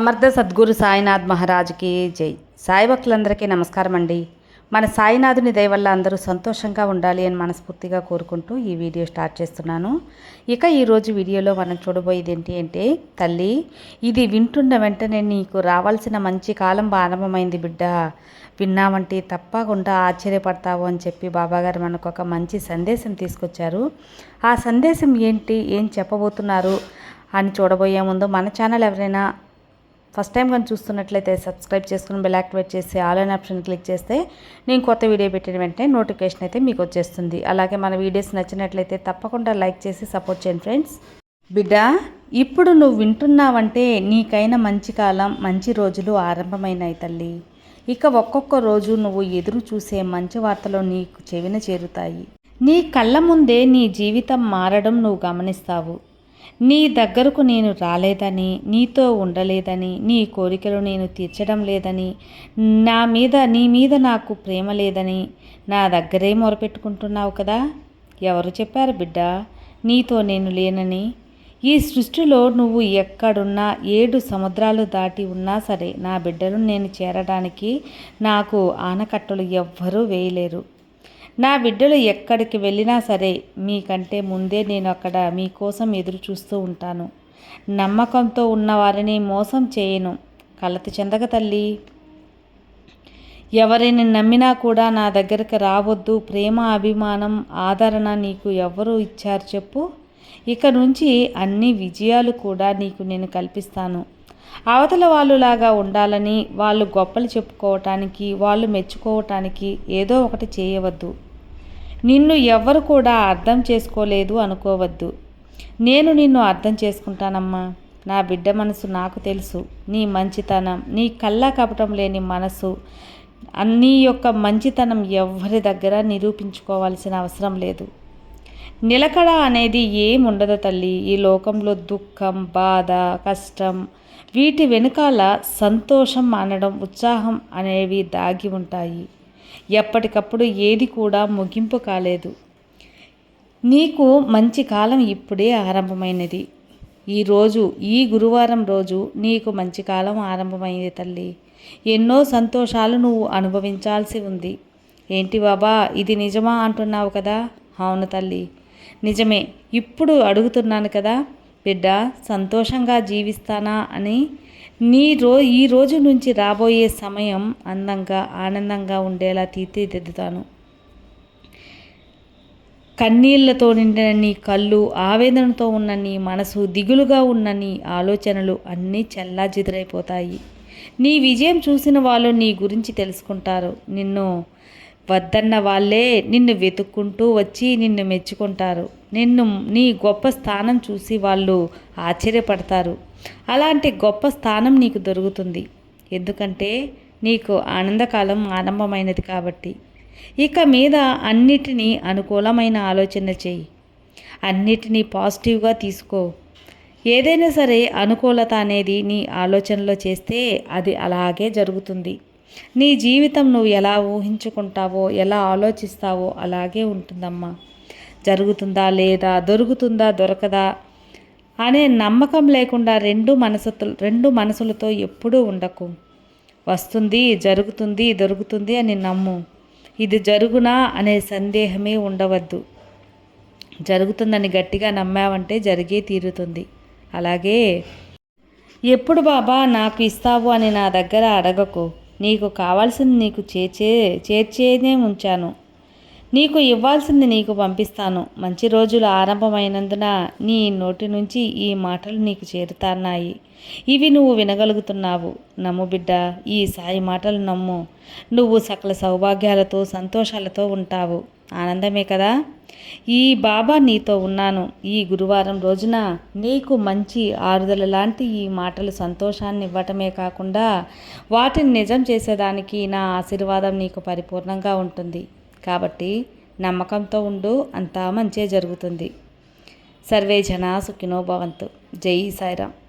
సమర్థ సద్గురు సాయినాథ్ మహారాజ్కి జై. సాయి భక్తులందరికీ నమస్కారం అండి మన సాయినాథుని దయ వల్ల అందరూ సంతోషంగా ఉండాలి అని మనస్ఫూర్తిగా కోరుకుంటూ ఈ వీడియో స్టార్ట్ చేస్తున్నాను. ఇక ఈరోజు వీడియోలో మనం చూడబోయేది ఏంటి అంటే తల్లి ఇది వింటున్న వెంటనే నీకు రావాల్సిన మంచి కాలం ఆరంభమైంది బిడ్డ. విన్నామంటే తప్పకుండా ఆశ్చర్యపడతావు అని చెప్పి బాబాగారు మనకు ఒక మంచి సందేశం తీసుకొచ్చారు. ఆ సందేశం ఏంటి ఏం చెప్పబోతున్నారు అని చూడబోయే ముందు మన ఛానల్ ఎవరైనా ఫస్ట్ టైం కానీ చూస్తున్నట్లయితే సబ్స్క్రైబ్ చేసుకుని బెల్ యాక్టివేట్ చేసి ఆల్ అన్ ఆప్షన్ క్లిక్ చేస్తే నేను కొత్త వీడియో పెట్టిన వెంటనే నోటిఫికేషన్ అయితే మీకు వచ్చేస్తుంది. అలాగే మన వీడియోస్ నచ్చినట్లయితే తప్పకుండా లైక్ చేసి సపోర్ట్ చేయండి ఫ్రెండ్స్. బిడ్డ ఇప్పుడు నువ్వు వింటున్నావంటే నీకైనా మంచి కాలం మంచి రోజులు ఆరంభమైనాయి తల్లి. ఇక ఒక్కొక్క రోజు నువ్వు ఎదురు చూసే మంచి వార్తలు నీకు చెవిన చేరుతాయి. నీ కళ్ళ ముందే నీ జీవితం మారడం నువ్వు గమనిస్తావు. నీ దగ్గరకు నేను రాలేదని నీతో ఉండలేదని నీ కోరికలు నేను తీర్చడం లేదని నా మీద నీ మీద నాకు ప్రేమ లేదని నా దగ్గరే మొరపెట్టుకుంటున్నావు కదా? ఎవరు చెప్పారు బిడ్డ? నీతో నేను లేనని. ఈ సృష్టిలో నువ్వు ఎక్కడున్నా ఏడు సముద్రాలు దాటి ఉన్నా సరే నా బిడ్డను నేను చేరడానికి నాకు ఆనకట్టలు ఎవ్వరూ వేయలేరు. నా బిడ్డలు ఎక్కడికి వెళ్ళినా సరే మీకంటే ముందే నేను అక్కడ మీకోసం ఎదురు చూస్తూ ఉంటాను. నమ్మకంతో ఉన్నవారిని మోసం చేయను. కలత చెందక తల్లి. ఎవరిని నమ్మినా కూడా నా దగ్గరికి రావద్దు. ప్రేమ అభిమానం ఆదరణ నీకు ఎవరు ఇచ్చారు చెప్పు. ఇక నుంచి అన్ని విజయాలు కూడా నీకు నేను కల్పిస్తాను. అవతల వాళ్ళులాగా ఉండాలని వాళ్ళు గొప్పలు చెప్పుకోవటానికి వాళ్ళు మెచ్చుకోవటానికి ఏదో ఒకటి చేయవద్దు. నిన్ను ఎవ్వరు కూడా అర్థం చేసుకోలేదు అనుకోవద్దు. నేను నిన్ను అర్థం చేసుకుంటానమ్మా. నా బిడ్డ మనసు నాకు తెలుసు. నీ మంచితనం నీ కల్లా కపటం లేని మనసు నీ యొక్క మంచితనం ఎవరి దగ్గర నిరూపించుకోవాల్సిన అవసరం లేదు. నిలకడ అనేది ఏముండదు తల్లి. ఈ లోకంలో దుఃఖం బాధ కష్టం వీటి వెనుకాల సంతోషం అనడం ఉత్సాహం అనేవి దాగి ఉంటాయి. ఎప్పటికప్పుడు ఏది కూడా ముగింపు కాలేదు. నీకు మంచి కాలం ఇప్పుడే ఆరంభమైనది. ఈరోజు ఈ గురువారం రోజు నీకు మంచి కాలం ఆరంభమైంది తల్లి. ఎన్నో సంతోషాలు నువ్వు అనుభవించాల్సి ఉంది. ఏంటి బాబా ఇది నిజమా అంటున్నావు కదా? అవును తల్లి. నిజమే ఇప్పుడు అడుగుతున్నాను కదా బిడ్డ సంతోషంగా జీవిస్తానా అని. నీ రో ఈ రోజు నుంచి రాబోయే సమయం అందంగా ఆనందంగా ఉండేలా తీర్చిదిద్దుతాను. కన్నీళ్ళతో నిండిన నీ కళ్ళు ఆవేదనతో ఉన్న నీ మనసు దిగులుగా ఉన్న నీ ఆలోచనలు అన్నీ చెల్లాజిదురైపోతాయి. నీ విజయం చూసిన వాళ్ళు నీ గురించి తెలుసుకుంటారు. నిన్ను వద్దన్న వాళ్ళే నిన్ను వెతుక్కుంటూ వచ్చి నిన్ను మెచ్చుకుంటారు. నిన్ను నీ గొప్ప స్థానం చూసి వాళ్ళు ఆశ్చర్యపడతారు. అలాంటి గొప్ప స్థానం నీకు దొరుకుతుంది. ఎందుకంటే నీకు ఆనందకాలం ఆరంభమైనది కాబట్టి. ఇక మీద అన్నిటినీ అనుకూలమైన ఆలోచన చేయి. అన్నిటినీ పాజిటివ్గా తీసుకో. ఏదైనా సరే అనుకూలత అనేది నీ ఆలోచనలో చేస్తే అది అలాగే జరుగుతుంది. నీ జీవితం నువ్వు ఎలా ఊహించుకుంటావో ఎలా ఆలోచిస్తావో అలాగే ఉంటుందమ్మా. జరుగుతుందా లేదా దొరుకుతుందా దొరకదా అనే నమ్మకం లేకుండా రెండు మనసు రెండు మనసులతో ఎప్పుడూ ఉండకు. వస్తుంది జరుగుతుంది దొరుకుతుంది అని నమ్ము. ఇది జరుగునా అనే సందేహమే ఉండవద్దు. జరుగుతుందని గట్టిగా నమ్మావంటే జరిగే తీరుతుంది. అలాగే ఎప్పుడు బాబా నాకు ఇస్తావు అని నా దగ్గర అడగకు. నీకు కావాల్సింది నీకు చేర్చే చేర్చేనే ఉంచాను. నీకు ఇవ్వాల్సింది నీకు పంపిస్తాను. మంచి రోజులు ఆరంభమైనందున నీ నోటి నుంచి ఈ మాటలు నీకు చేరుతాన్నాయి. ఇవి నువ్వు వినగలుగుతున్నావు. నమ్ము బిడ్డ ఈ సాయి మాటలు నమ్ము. నువ్వు సకల సౌభాగ్యాలతో సంతోషాలతో ఉంటావు. ఆనందమే కదా? ఈ బాబా నీతో ఉన్నాను. ఈ గురువారం రోజున నీకు మంచి ఆరుదల లాంటి ఈ మాటలు సంతోషాన్ని ఇవ్వటమే కాకుండా వాటిని నిజం చేసేదానికి నా ఆశీర్వాదం నీకు పరిపూర్ణంగా ఉంటుంది. కాబట్టి నమ్మకంతో ఉండు అంతా మంచే జరుగుతుంది. సర్వే జనా సుఖినో భవంతు. జై సాయిరామ్.